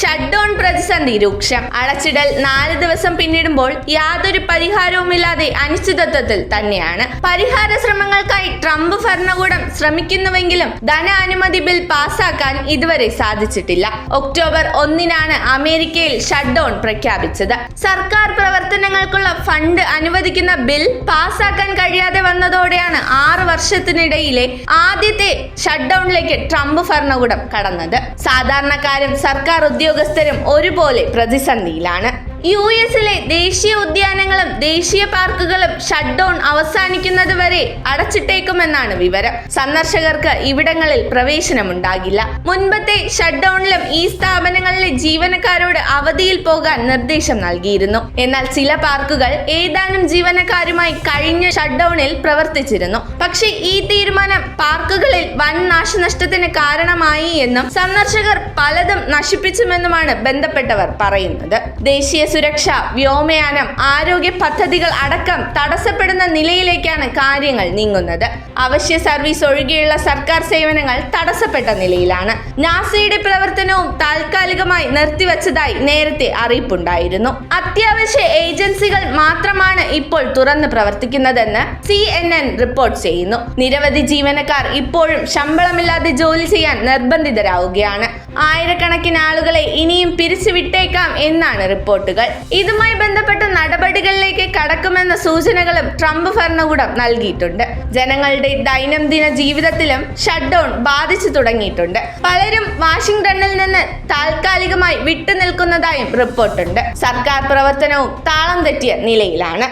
Shut down പ്രതിസന്ധി രൂക്ഷം. അടച്ചിടൽ നാല് ദിവസം പിന്നിടുമ്പോൾ യാതൊരു പരിഹാരവുമില്ലാതെ അനിശ്ചിതത്വത്തിൽ തന്നെയാണ്. പരിഹാര ശ്രമങ്ങൾക്കായി ട്രംപ് ഭരണകൂടം ശ്രമിക്കുന്നുവെങ്കിലും ധന അനുമതി ബിൽ പാസാക്കാൻ ഇതുവരെ സാധിച്ചിട്ടില്ല. ഒക്ടോബർ ഒന്നിനാണ് അമേരിക്കയിൽ ഷട്ട് ഡൗൺ പ്രഖ്യാപിച്ചത്. സർക്കാർ പ്രവർത്തനങ്ങൾക്കുള്ള ഫണ്ട് അനുവദിക്കുന്ന ബിൽ പാസാക്കാൻ കഴിയാതെ വന്നതോടെയാണ് ആറ് വർഷത്തിനിടയിലെ ആദ്യത്തെ ഷട്ട് ഡൗണിലേക്ക് ട്രംപ് ഭരണകൂടം കടന്നത്. സാധാരണക്കാരും സർക്കാർ ഉദ്യോഗസ്ഥരും ഒരുപോലെ പ്രതിസന്ധിയിലാണ്. യു എസിലെ ദേശീയ ഉദ്യാനങ്ങളും ദേശീയ പാർക്കുകളും ഷട്ട് ഡൗൺ അവസാനിക്കുന്നത് വരെ അടച്ചിട്ടേക്കുമെന്നാണ് വിവരം. സന്ദർശകർക്ക് ഇവിടങ്ങളിൽ പ്രവേശനമുണ്ടാകില്ല. മുൻപത്തെ ഷട്ട് ഡൗണിലും ഈ സ്ഥാപനങ്ങളിലെ ജീവനക്കാരോട് അവധിയിൽ പോകാൻ നിർദ്ദേശം നൽകിയിരുന്നു. എന്നാൽ ചില പാർക്കുകൾ ഏതാനും ജീവനക്കാരുമായി കഴിഞ്ഞ ഷട്ട് ഡൗണിൽ പ്രവർത്തിച്ചിരുന്നു. പക്ഷേ ഈ തീരുമാനം പാർക്കുകളിൽ വൻ നാശനഷ്ടത്തിന് കാരണമായി എന്നും സന്ദർശകർ പലതും നശിപ്പിച്ചുമെന്നുമാണ് ബന്ധപ്പെട്ടവർ പറയുന്നത്. ദേശീയ സുരക്ഷ വ്യോമയാനം ആരോഗ്യ പദ്ധതികൾ അടക്കം തടസ്സപ്പെടുന്ന നിലയിലേക്കാണ് കാര്യങ്ങൾ നീങ്ങുന്നത്. അവശ്യ സർവീസ് ഒഴികെയുള്ള സർക്കാർ സേവനങ്ങൾ തടസ്സപ്പെട്ട നിലയിലാണ്. നാസയുടെ പ്രവർത്തനവും താൽക്കാലികമായി നിർത്തിവച്ചതായി നേരത്തെ അറിയിപ്പുണ്ടായിരുന്നു. അത്യാവശ്യ ഏജൻസികൾ മാത്രമാണ് ഇപ്പോൾ തുറന്ന് പ്രവർത്തിക്കുന്നതെന്ന് സി എൻ എൻ റിപ്പോർട്ട് ചെയ്യുന്നു. നിരവധി ജീവനക്കാർ ഇപ്പോഴും ശമ്പളമില്ലാതെ ജോലി ചെയ്യാൻ നിർബന്ധിതരാവുകയാണ്. ആയിരക്കണക്കിന് ആളുകളെ ഇനിയും പിരിച്ചുവിട്ടേക്കാം എന്നാണ് റിപ്പോർട്ടുകൾ. ഇതുമായി ബന്ധപ്പെട്ട നടപടികളിലേക്ക് കടക്കുമെന്ന സൂചനകളും ട്രംപ് ഭരണകൂടം നൽകിയിട്ടുണ്ട്. ജനങ്ങളുടെ ദൈനംദിന ജീവിതത്തിലും ഷട്ട് ഡൗൺ ബാധിച്ചു തുടങ്ങിയിട്ടുണ്ട്. പലരും വാഷിംഗ്ടണിൽ നിന്ന് താൽക്കാലികമായി വിട്ടുനിൽക്കുന്നതായും റിപ്പോർട്ടുണ്ട്. സർക്കാർ പ്രവർത്തനവും താളം തെറ്റിയ നിലയിലാണ്.